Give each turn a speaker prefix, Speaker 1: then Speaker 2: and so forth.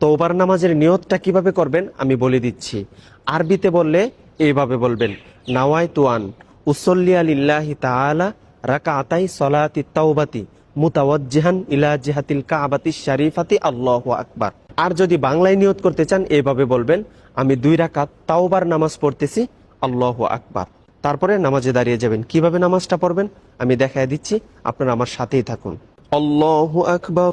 Speaker 1: তৌবার নামাজের নিয়তটা কীভাবে করবেন আমি বলে দিচ্ছি। আরবিতে বললে এইভাবে বলবেন নাওয়াই তুয়ান উসল্লি আলিল্লাহি তাআলা রাকা আতাই সলাতি তাওবাতি মুতাওয়াজ্জিহান ইলা জিহাতিল কাবাতি শরীফাতি আল্লাহু আকবার। আর যদি বাংলায় নিয়ত করতে চান, এইভাবে বলবেন, আমি দুই রাকাত তাওবার নামাজ পড়তেছি, আল্লাহু আকবার। তারপরে নামাজে দাঁড়িয়ে যাবেন। কীভাবে নামাজটা পড়বেন আমি দেখায় দিচ্ছি, আপনারা আমার সাথেই থাকুন। আল্লাহু আকবার।